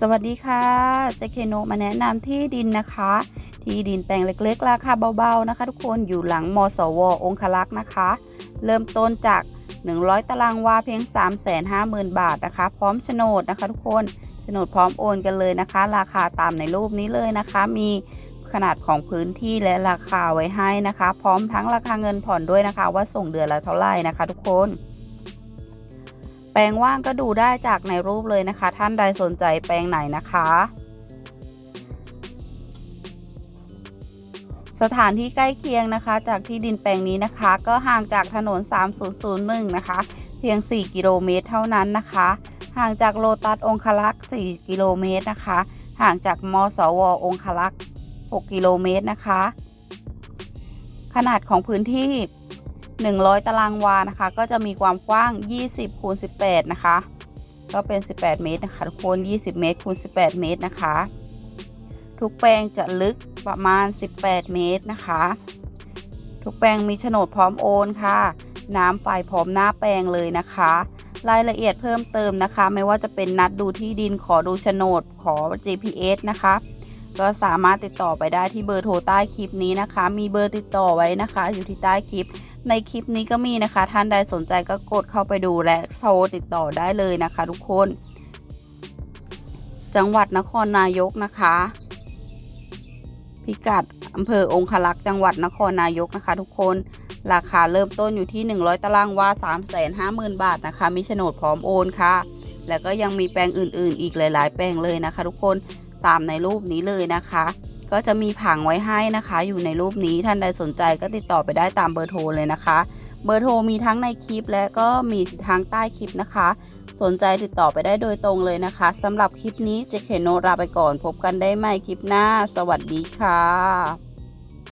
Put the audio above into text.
สวัสดีค่ะเจเคโนมาแนะนำที่ดินนะคะ ที่ดินแปลงเล็กๆ ราคาเบาๆนะคะ ทุกคนอยู่หลังมสว องคลักษ์นะคะ เริ่มต้นจาก 100 ตารางวาเพียง 350,000 บาทนะคะ พร้อมโฉนดนะคะทุกคนโฉนดพร้อมโอนกันเลยนะคะ ราคาตามในรูปนี้เลยนะคะ มีขนาดของพื้นที่และราคาไว้ให้นะคะ พร้อมทั้งราคาเงินผ่อนด้วยนะคะ ว่าส่งเดือนละเท่าไหร่นะคะ ทุกคน แปลงว่างก็ดูได้จากในรูปเลยนะคะ ท่านใดสนใจแปลงไหนนะคะ สถานที่ใกล้เคียงนะคะ จากที่ดินแปลงนี้นะคะ ก็ห่างจากถนน 3001 นะคะ เพียง 4 กิโลเมตรเท่านั้นนะคะ ห่างจากโลตัสองคลักษ์4กิโลเมตรนะคะ ห่างจากมสวองคลักษ์6กิโลเมตรนะคะ ขนาดของพื้นที่ 100 ตารางวานะคะ ก็จะมีความกว้าง 20คูณ18 นะคะ ก็เป็น 18 เมตรนะคะทุกคน 20 เมตรคูณ18 เมตรนะคะ ทุกแปลงจะลึกประมาณ 18 เมตรนะคะ ทุกแปลงมีโฉนดพร้อมโอนค่ะ น้ำไฟพร้อมหน้าแปลงเลยนะคะ รายละเอียดเพิ่มเติมนะคะ ไม่ว่าจะเป็นนัดดูที่ดินขอดูโฉนดขอ GPS นะคะก็สามารถติดต่อไปได้ที่เบอร์โทรใต้คลิปนี้นะคะ มีเบอร์ติดต่อไว้นะคะ อยู่ที่ใต้คลิป ในคลิปนี้ก็มีนะคะ ท่านใดสนใจก็กดเข้าไปดูและโทรติดต่อได้เลยนะคะ ทุกคน จังหวัดนครนายกนะคะ พิกัดอำเภอองคลักษ์จังหวัดนครนายกนะคะ ทุกคนราคาเริ่มต้นอยู่ที่ 100 ตารางวา350,000 บาทนะคะ มีโฉนดพร้อมโอนค่ะ แล้วก็ยังมีแปลงอื่นๆ อีกหลาย ๆ แปลงเลยนะคะ ทุกคนตามในรูปนี้เลยนะคะ ก็จะมีผังไว้ให้นะคะ อยู่ในรูปนี้ท่านใดสนใจก็ติดต่อไปได้ตามเบอร์โทรเลยนะคะ เบอร์โทรมีทั้งในคลิปและก็มีทั้งใต้คลิปนะคะ สนใจติดต่อไปได้โดยตรงเลยนะคะสำหรับคลิปนี้เจเคโนลาไปก่อน พบกันได้ใหม่คลิปหน้า สวัสดีค่ะ